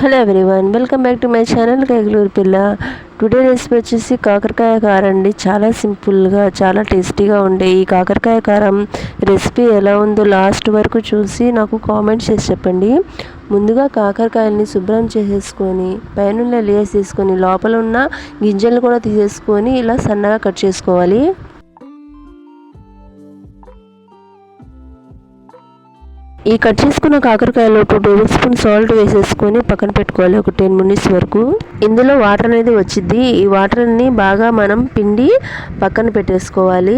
Hello everyone welcome back to my channel Kaigaluru పిల్ల today recipe వచ్చేసి కాకరకాయ కారం అండి. చాలా సింపుల్గా చాలా టేస్టీగా ఉండే ఈ కాకరకాయ కారం రెసిపీ ఎలా ఉందో లాస్ట్ వరకు చూసి నాకు కామెంట్ చేసి చెప్పండి. ముందుగా కాకరకాయల్ని శుభ్రం చేసేసుకొని పైన లేస్ తీసుకొని లోపల ఉన్న గింజలు కూడా తీసేసుకొని ఇలా సన్నగా కట్ చేసుకోవాలి. ఈ కట్ చేసుకున్న కాకరకాయలో టూ టేబుల్ స్పూన్ సాల్ట్ వేసేసుకొని పక్కన పెట్టుకోవాలి. ఒక టెన్ మినిట్స్ వరకు. ఇందులో వాటర్ అనేది వచ్చింది ఈ వాటర్ని బాగా మనం పిండి పక్కన పెట్టేసుకోవాలి.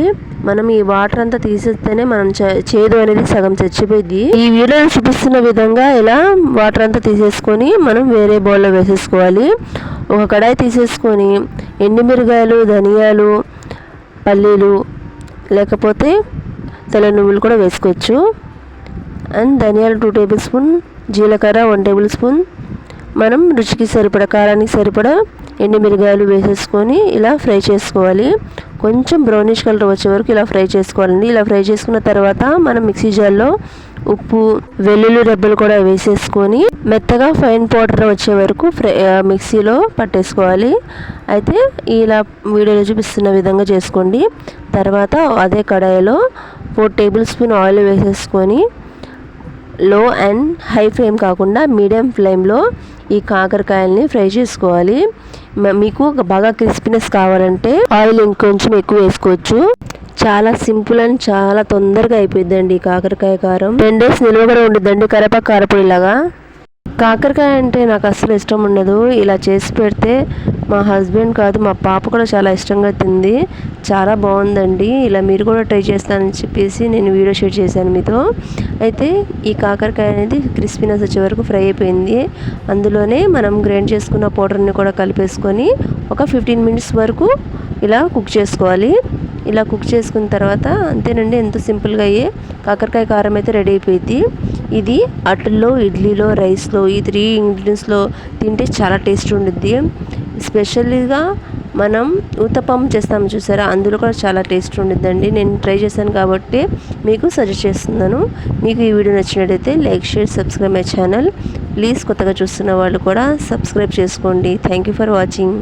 మనం ఈ వాటర్ అంతా తీసేస్తేనే మనం చేదు అనేది సగం చచ్చిపోయింది ఈ వీడియోలో చూపిస్తున్న విధంగా ఇలా వాటర్ అంతా తీసేసుకొని మనం వేరే బౌల్లో వేసేసుకోవాలి. ఒక కడాయి తీసేసుకొని ఎండుమిరగాయలు ధనియాలు పల్లీలు లేకపోతే తెల్ల నువ్వులు కూడా వేసుకోవచ్చు. అండ్ ధనియాలు టూ టేబుల్ స్పూన్ జీలకర్ర వన్ టేబుల్ స్పూన్ మనం రుచికి సరిపడ కారానికి సరిపడ ఎండుమిరగాయలు వేసేసుకొని ఇలా ఫ్రై చేసుకోవాలి. కొంచెం బ్రౌనిష్ కలర్ వచ్చే వరకు ఇలా ఫ్రై చేసుకోవాలండి. ఇలా ఫ్రై చేసుకున్న తర్వాత మనం మిక్సీ జార్లో ఉప్పు వెల్లుల్లి రెబ్బలు కూడా వేసేసుకొని మెత్తగా ఫైన్ పౌడర్ వచ్చే వరకు ఫ్రై మిక్సీలో పట్టేసుకోవాలి. అయితే ఇలా వీడియోలో చూపిస్తున్న విధంగా చేసుకోండి. తర్వాత అదే కడాయిలో ఫోర్ టేబుల్ స్పూన్ ఆయిల్ వేసేసుకొని లో అండ్ హై ఫ్లేమ్ కాకుండా మీడియం ఫ్లేమ్లో ఈ కాకరకాయల్ని ఫ్రై చేసుకోవాలి. మీకు బాగా క్రిస్పీనెస్ కావాలంటే ఆయిల్ ఇంకొంచెం ఎక్కువ వేసుకోవచ్చు. చాలా సింపుల్ అండ్ చాలా తొందరగా అయిపోయిందండి కాకరకాయ కారం. టెన్ డేస్ నిల్వ కూడా ఉండిద్దండి కరేపాకు కారపొడిలాగా. కాకరకాయ అంటే నాకు అసలు ఇష్టం ఉండదు. ఇలా చేసి పెడితే మా హస్బెండ్ కాదు మా పాప కూడా చాలా ఇష్టంగా తింది. చాలా బాగుందండి. ఇలా మీరు కూడా ట్రై చేస్తానని చెప్పేసి నేను వీడియో షేర్ చేశాను మీతో. అయితే ఈ కాకరకాయ అనేది క్రిస్పీనెస్ వచ్చే వరకు ఫ్రై అయిపోయింది. అందులోనే మనం గ్రైండ్ చేసుకున్న పౌడర్ని కూడా కలిపేసుకొని ఒక ఫిఫ్టీన్ మినిట్స్ వరకు ఇలా కుక్ చేసుకోవాలి. ఇలా కుక్ చేసుకున్న తర్వాత అంతేనండి ఎంతో సింపుల్గా అయ్యే కాకరకాయ కారం అయితే రెడీ అయిపోయింది. ఇది అటుల్లో ఇడ్లీలో రైస్లో ఈ త్రీ ఇంగ్రీడియంట్స్లో తింటే చాలా టేస్ట్ ఉంటుంది స్పెషల్గా మనం ఉత్తపం చేస్తాం చూసారా? అందులో కూడా చాలా టేస్ట్ ఉండిద్దండి. నేను ట్రై చేశాను కాబట్టి మీకు సజెస్ట్ చేస్తున్నాను. మీకు ఈ వీడియో నచ్చినట్టయితే like share subscribe my channel please కొత్తగా చూస్తున్న వాళ్ళు కూడా సబ్స్క్రైబ్ చేసుకోండి. Thank you for watching